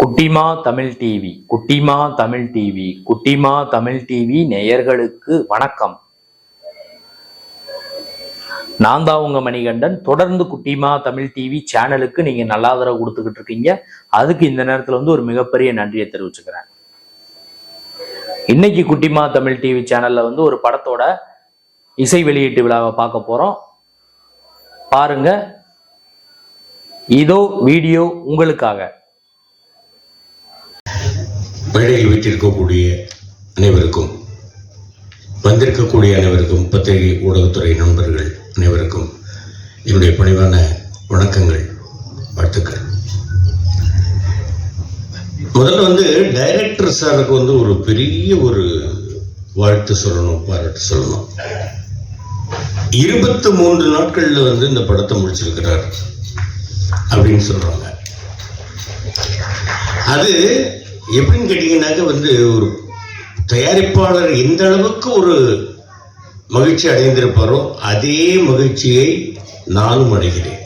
குட்டிமா தமிழ் டிவி குட்டிமா தமிழ் டிவி குட்டிமா தமிழ் டிவி நேயர்களுக்கு வணக்கம். நான் தான் உங்க மணிகண்டன். தொடர்ந்து குட்டிமா தமிழ் டிவி சேனலுக்கு நீங்க நல்ல ஆதரவு கொடுத்துக்கிட்டு இருக்கீங்க. அதுக்கு இந்த நேரத்துல வந்து ஒரு மிகப்பெரிய நன்றியை தெரிவிச்சுக்கிறேன். இன்னைக்கு குட்டிமா தமிழ் டிவி சேனல்ல வந்து ஒரு படத்தோட இசை வெளியீட்டு விழாவை பார்க்க போறோம். பாருங்க. இதோ வீடியோ உங்களுக்காக. மேடையில் வைத்திருக்கக்கூடிய அனைவருக்கும் வந்திருக்கக்கூடிய அனைவருக்கும் பத்திரிகை ஊடகத்துறை நண்பர்கள் அனைவருக்கும் என்னுடைய பணிவான வணக்கங்கள் வாழ்த்துக்கள். முதல்ல வந்து டைரக்டர் சாருக்கு வந்து ஒரு பெரிய ஒரு வாழ்த்து சொல்லணும் பாராட்டு சொல்லணும். இருபத்தி மூன்று நாட்களில் வந்து இந்த படத்தை முடிச்சிருக்கிறார் அப்படின்னு சொல்றாங்க. அது எப்படின்னு கேட்டீங்கன்னாக்க வந்து ஒரு தயாரிப்பாளர் எந்த அளவுக்கு ஒரு மகிழ்ச்சி அடைந்திருப்பாரோ அதே மகிழ்ச்சியை நானும் அடைகிறேன்.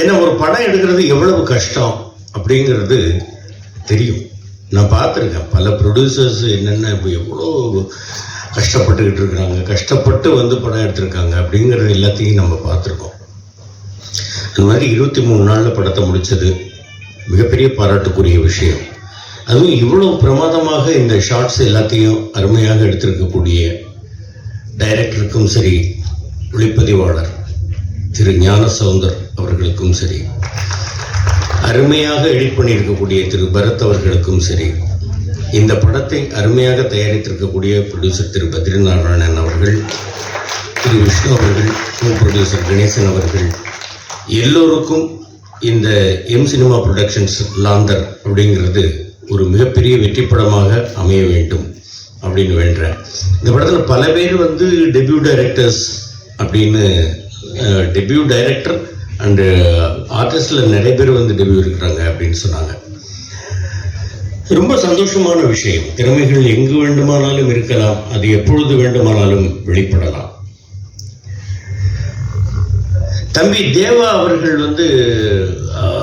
ஏன்னா ஒரு படம் எடுக்கிறது எவ்வளவு கஷ்டம் அப்படிங்கிறது தெரியும். நான் பார்த்துருக்கேன். பல ப்ரொடியூசர்ஸ் என்னென்ன இப்போ எவ்வளோ கஷ்டப்பட்டுக்கிட்டு இருக்கிறாங்க கஷ்டப்பட்டு வந்து படம் எடுத்திருக்காங்க அப்படிங்கிறது எல்லாத்தையும் நம்ம பார்த்துருக்கோம். அந்த மாதிரி இருபத்தி மூணு நாளில் படத்தை முடித்தது மிகப்பெரிய பாராட்டுக்குரிய விஷயம். அதுவும் இவ்வளோ பிரமாதமாக இந்த ஷார்ட்ஸ் எல்லாத்தையும் அருமையாக எடுத்திருக்கக்கூடிய டைரக்டருக்கும் சரி ஒளிப்பதிவாளர் திரு ஞான சவுந்தர் அவர்களுக்கும் சரி அருமையாக எடிட் பண்ணியிருக்கக்கூடிய திரு பரத் அவர்களுக்கும் சரி இந்த படத்தை அருமையாக தயாரித்திருக்கக்கூடிய ப்ரொடியூசர் திரு பத்ரிநாராயணன் அவர்கள் திரு விஷ்ணு அவர்கள் கோ ப்ரொடியூசர் கணேசன் அவர்கள் எல்லோருக்கும் இந்த எம் சினிமா ப்ரொடக்ஷன்ஸ் லாந்தர் அப்படிங்கிறது ஒரு மிகப்பெரிய வெற்றி படமாக அமைய வேண்டும் அப்படின்னு வேண்டுறேன். இந்த படத்தில் பல பேர் வந்து டெபியூ டைரக்டர்ஸ் அப்படின்னு டெபியூ டைரக்டர் அண்டு ஆர்டிஸ்டில் நிறைய பேர் வந்து டெபியூ இருக்கிறாங்க அப்படின்னு சொன்னாங்க. ரொம்ப சந்தோஷமான விஷயம். திறமைகள் எங்கு வேண்டுமானாலும் இருக்கலாம். அது எப்பொழுது வேண்டுமானாலும் வெளிப்படலாம். தம்பி தேவா அவர்கள் வந்து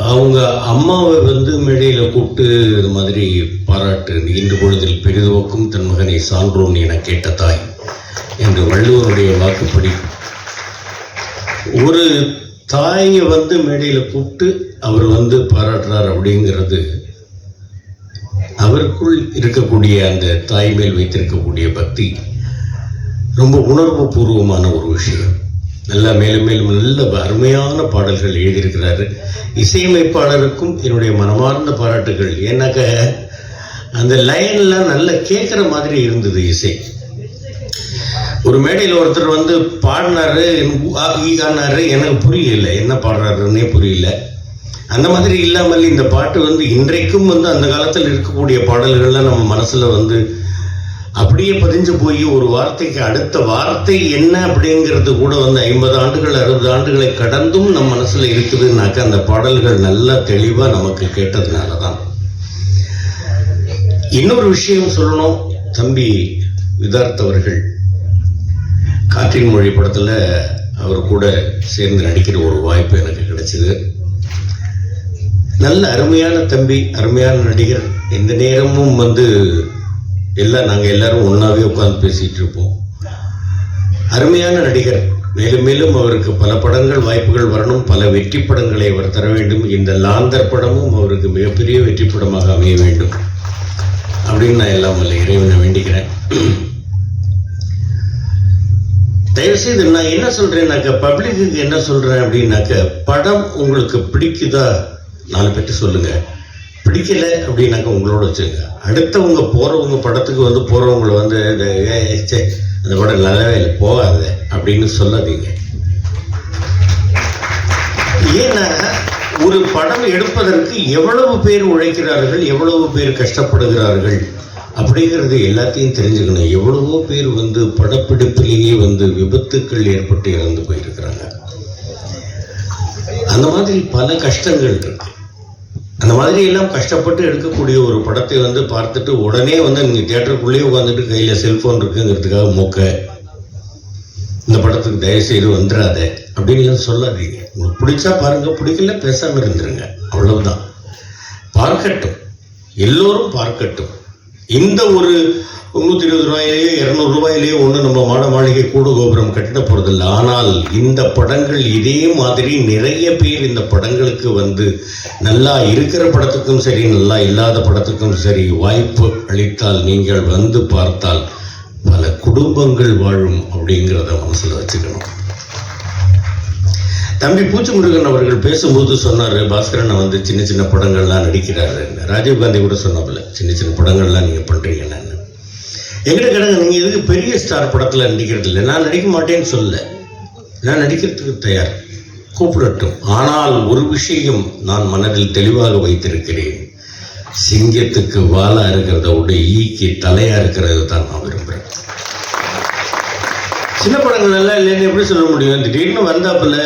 அவங்க அம்மாவை வந்து மேடையில் கூப்பிட்டு இது மாதிரி பாராட்டு இன்று பொழுதில் பெரிதுவக்கும் தன் மகனை சான்றோன் என கேட்ட தாய் என்று வள்ளுவருடைய வாக்குப்படி. ஒரு தாயை வந்து மேடையில் கூப்பிட்டு அவர் வந்து பாராட்டுறார் அப்படிங்கிறது அவருக்குள் இருக்கக்கூடிய அந்த தாய் மேல் வைத்திருக்கக்கூடிய பக்தி ரொம்ப உணர்வு பூர்வமான ஒரு விஷயம். நல்லா மேலும் மேலும் நல்ல அருமையான பாடல்கள் எழுதியிருக்கிறாரு. இசையமைப்பாளருக்கும் என்னுடைய மனமார்ந்த பாராட்டுகள். ஏன்னாக்க அந்த லைன்லாம் நல்லா கேட்குற மாதிரி இருந்தது இசை. ஒரு மேடையில் ஒருத்தர் வந்து பாடினாரு ஈகானாரு எனக்கு புரியல என்ன பாடுறாருன்னே புரியல. அந்த மாதிரி இல்லாமல் இந்த பாட்டு வந்து இன்றைக்கும் வந்து அந்த காலத்தில் இருக்கக்கூடிய பாடல்கள்லாம் நம்ம மனசில் வந்து அப்படியே பதிஞ்சு போய் ஒரு வார்த்தைக்கு அடுத்த வார்த்தை என்ன அப்படிங்கிறது கூட வந்து ஐம்பது ஆண்டுகள் அறுபது ஆண்டுகளை கடந்தும் நம் மனசில் இருக்குதுன்னாக்க அந்த பாடல்கள் நல்லா தெளிவாக நமக்கு கேட்டதுனால தான் இன்னொரு விஷயம் சொல்லணும். தம்பி விதார்த் அவர்கள் காற்றின் மொழி படத்தில் அவர் கூட சேர்ந்து நடிக்கிற ஒரு வாய்ப்பு எனக்கு கிடைச்சிது. நல்ல அருமையான தம்பி அருமையான நடிகர். எந்த நேரமும் வந்து எல்லாம் நாங்கள் எல்லாரும் ஒன்றாவே உட்காந்து பேசிகிட்டு இருப்போம் அருமையான நடிகர். மேலும் மேலும் அவருக்கு பல படங்கள் வாய்ப்புகள் வரணும். பல வெற்றி படங்களை அவர் தர வேண்டும். இந்த லாந்தர் படமும் அவருக்கு மிகப்பெரிய வெற்றி படமாக அமைய வேண்டும். அப்படின்னு நான் எல்லாம் வல்ல இறைவனை வேண்டிக்கிறேன். தயவுசெய்து நான் என்ன சொல்கிறேன்னாக்க பப்ளிக்கு என்ன சொல்கிறேன் அப்படின்னாக்க படம் உங்களுக்கு பிடிக்குதா? நாலு பேர்ட்டு சொல்லுங்கள் பிடிக்கல அப்படின்னாக்க உங்களோட வச்சுங்க அடுத்தவங்க போறவங்க படத்துக்கு வந்து போறவங்களை வந்து இந்த, அந்த படம் நல்லாவே இல்லை போகாது அப்படின்னு சொல்லாதீங்க. ஏன்னா ஒரு படம் எடுப்பதற்கு எவ்வளவு பேர் உழைக்கிறார்கள் எவ்வளவு பேர் கஷ்டப்படுகிறார்கள் அப்படிங்கிறது எல்லாத்தையும் தெரிஞ்சுக்கணும். எவ்வளவோ பேர் வந்து படப்பிடிப்பிலேயே வந்து விபத்துக்கள் ஏற்பட்டு இறந்து போயிருக்கிறாங்க. அந்த மாதிரி பல கஷ்டங்கள் இருக்கு. அந்த மாதிரி எல்லாம் கஷ்டப்பட்டு எடுக்கக்கூடிய ஒரு படத்தை வந்து பார்த்துட்டு உடனே வந்து நீங்கள் தியேட்டருக்குள்ளேயே உட்காந்துட்டு கையில் செல்ஃபோன் இருக்குங்கிறதுக்காக மூக்க இந்த படத்துக்கு தயவு செய்து வந்துடாத அப்படின்னு சொல்லாதீங்க. உங்களுக்கு பிடிச்சா பாருங்கள் பிடிக்கல பேசாமல் இருந்துருங்க. அவ்வளவுதான். பார்க்கட்டும். எல்லோரும் பார்க்கட்டும். இந்த ஒரு நூற்றி இருபது ரூபாயிலேயோ இரநூறு ரூபாயிலேயே ஒன்று நம்ம மாட மாளிகை கூடு கோபுரம் கட்டிட போகிறதில்ல ஆனால் இந்த படங்கள் இதே மாதிரி நிறைய பேர் இந்த படங்களுக்கு வந்து நல்லா இருக்கிற படத்துக்கும் சரி நல்லா இல்லாத படத்துக்கும் சரி வாய்ப்பு அளித்தால் நீங்கள் வந்து பார்த்தால் பல குடும்பங்கள் வாழும் அப்படிங்கிறத மனசில் வச்சுக்கணும். தம்பி பூச்சி முருகன் அவர்கள் பேசும்போது சொன்னார் பாஸ்கரன் வந்து சின்ன சின்ன படங்கள்லாம் நடிக்கிறாரு. ராஜீவ்காந்தி கூட சொன்னாப்புல சின்ன சின்ன படங்கள்லாம் நீங்கள் பண்ணுறீங்க எங்கிட்ட கிடங்க நீங்கள் எதுக்கு பெரிய ஸ்டார் படத்தில் நடிக்கிறது இல்லை? நான் நடிக்க மாட்டேன்னு சொல்ல. நான் நடிக்கிறதுக்கு தயார். கூப்பிடட்டும். ஆனால் ஒரு விஷயம் நான் மனதில் தெளிவாக வைத்திருக்கிறேன். சிங்கத்துக்கு வாலா இருக்கிறத விட ஈக்கு தலையா இருக்கிறது தான் நான் விரும்புகிறேன் சின்ன படங்கள் எல்லாம் இல்லைன்னு எப்படி சொல்ல முடியும்? திடீர்னு வந்தாப்புல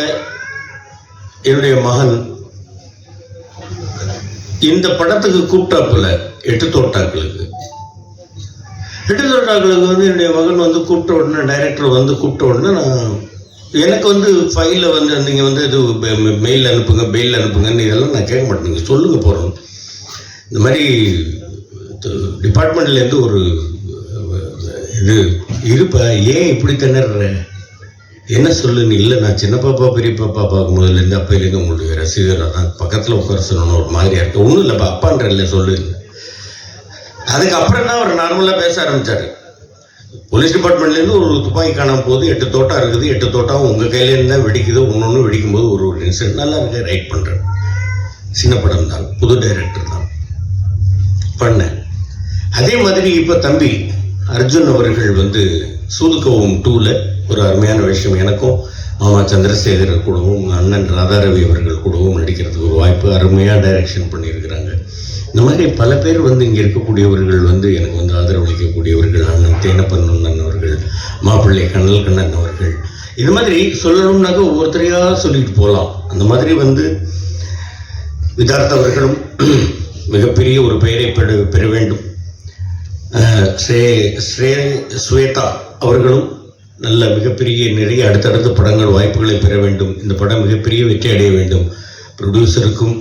என்னுடைய மகன் இந்த படத்துக்கு கூப்பிட்டாப்புல எட்டு தோட்டாக்களுக்கு. எட்டு தோட்டாக்களுக்கு வந்து என்னுடைய மகன் வந்து கூப்பிட்ட உடனே டைரக்டர் வந்து கூப்பிட்ட உடனே நான் எனக்கு வந்து ஃபைலில் வந்து நீங்கள் வந்து இது மெயில் அனுப்புங்க பெயில் அனுப்புங்கன்னு இதெல்லாம் நான் கேட்க மாட்டேன். நீங்கள் சொல்லுங்கள் போகிறோம் இந்த மாதிரி டிபார்ட்மெண்ட்லேருந்து ஒரு இது இருப்பா ஏன் இப்படி திணற என்ன சொல்லுன்னு இல்லை நான் சின்ன பாப்பா பெரிய பாப்பா பார்க்கும்போதுலேருந்து அப்பையிலேருந்து உங்களுடைய ரசிகராக தான் பக்கத்தில் உட்கார சொல்லணும் ஒரு மாதிரியாக இருக்குது ஒன்றும் இல்லைப்பா அப்பான்ற இல்லை சொல்லுங்க அதுக்கப்புறம் தான் அவர் நார்மலாக பேச ஆரம்பித்தார் போலீஸ் டிபார்ட்மெண்ட்லேருந்து ஒரு துப்பாக்கி காணாம போது எட்டு தோட்டம் இருக்குது எட்டு தோட்டம் உங்கள் கையிலேருந்து தான் வெடிக்குது ஒன்று ஒன்று வெடிக்கும்போது ஒரு ஒரு இன்சிடென்ட் நல்லா இருக்கு ரைட் பண்ணுறேன் சின்ன படம் தான் புது டைரக்டர் தான். பண்ணேன் அதே மாதிரி இப்போ தம்பி அர்ஜுன் அவர்கள் வந்து சூதுகவும் டூவில் ஒரு அருமையான விஷயம். எனக்கும் மாமா சந்திரசேகர் கூடவும் அண்ணன் ராதாரவி அவர்கள் கூடவும் நடிக்கிறதுக்கு ஒரு வாய்ப்பு அருமையாக டைரக்ஷன் பண்ணியிருக்கிறாங்க. இந்த மாதிரி பல பேர் வந்து இங்கே இருக்கக்கூடியவர்கள் வந்து எனக்கு வந்து ஆதரவளிக்கக்கூடியவர்கள் அண்ணன் தேனப்பன் அண்ணன் அவர்கள் மாப்பிள்ளை கண்ணல் கண்ணன் அவர்கள். இது மாதிரி சொல்லணும்னாக்க ஒவ்வொருத்தரையாக சொல்லிட்டு போகலாம் அந்த மாதிரி வந்து விதார்த்த அவர்களும் மிகப்பெரிய ஒரு பெயரை பெற பெற வேண்டும். ஸ்ரே ஸ்ரே ஸ்வேதா அவர்களும் நல்ல மிகப்பெரிய நிறைய அடுத்தடுத்த படங்கள் வாய்ப்புகளை பெற வேண்டும். இந்த படம் மிகப்பெரிய வெற்றி அடைய வேண்டும். ப்ரொடியூசருக்கும்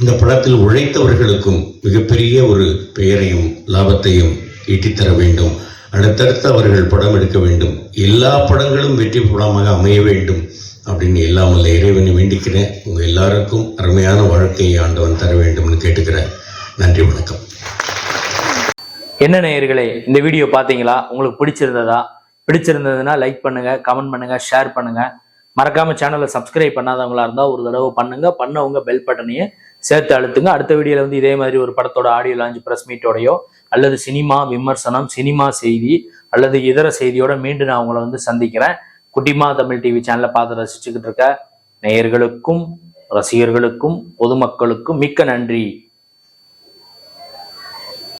இந்த படத்தில் உழைத்தவர்களுக்கும் மிகப்பெரிய ஒரு பெயரையும் லாபத்தையும் ஈட்டித்தர வேண்டும். அடுத்தடுத்து அவர்கள் படம் எடுக்க வேண்டும். எல்லா படங்களும் வெற்றி படமாக அமைய வேண்டும். அப்படின்னு எல்லாம் வல்ல இறைவனை வேண்டிக்கிறேன். உங்கள் எல்லாருக்கும் அருமையான வாழ்க்கையை ஆண்டவன் தர வேண்டும்னு கேட்டுக்கிறேன். நன்றி வணக்கம். என்ன நேயர்களே இந்த வீடியோ பார்த்தீங்களா? உங்களுக்கு பிடிச்சிருந்ததா? பிடிச்சிருந்ததுன்னா லைக் பண்ணுங்க கமெண்ட் பண்ணுங்க ஷேர் பண்ணுங்க. மறக்காம சேனலை சப்ஸ்கிரைப் பண்ணாதவங்களா இருந்தால் ஒரு தடவை பண்ணுங்க. பண்ணவங்க பெல் பட்டனையே சேர்த்து அழுத்துங்க. அடுத்த வீடியோல வந்து இதே மாதிரி ஒரு படத்தோட ஆடியோ லான்ச் பிரஸ் மீட்டோடையோ அல்லது சினிமா விமர்சனம் சினிமா செய்தி அல்லது இதர செய்தியோட மீண்டும் நான் உங்களை வந்து சந்திக்கிறேன். குட்டிமா தமிழ் டிவி சேனலை பார்த்து ரசிச்சுக்கிட்டு இருக்க நேயர்களுக்கும் ரசிகர்களுக்கும் பொதுமக்களுக்கும் மிக்க நன்றி.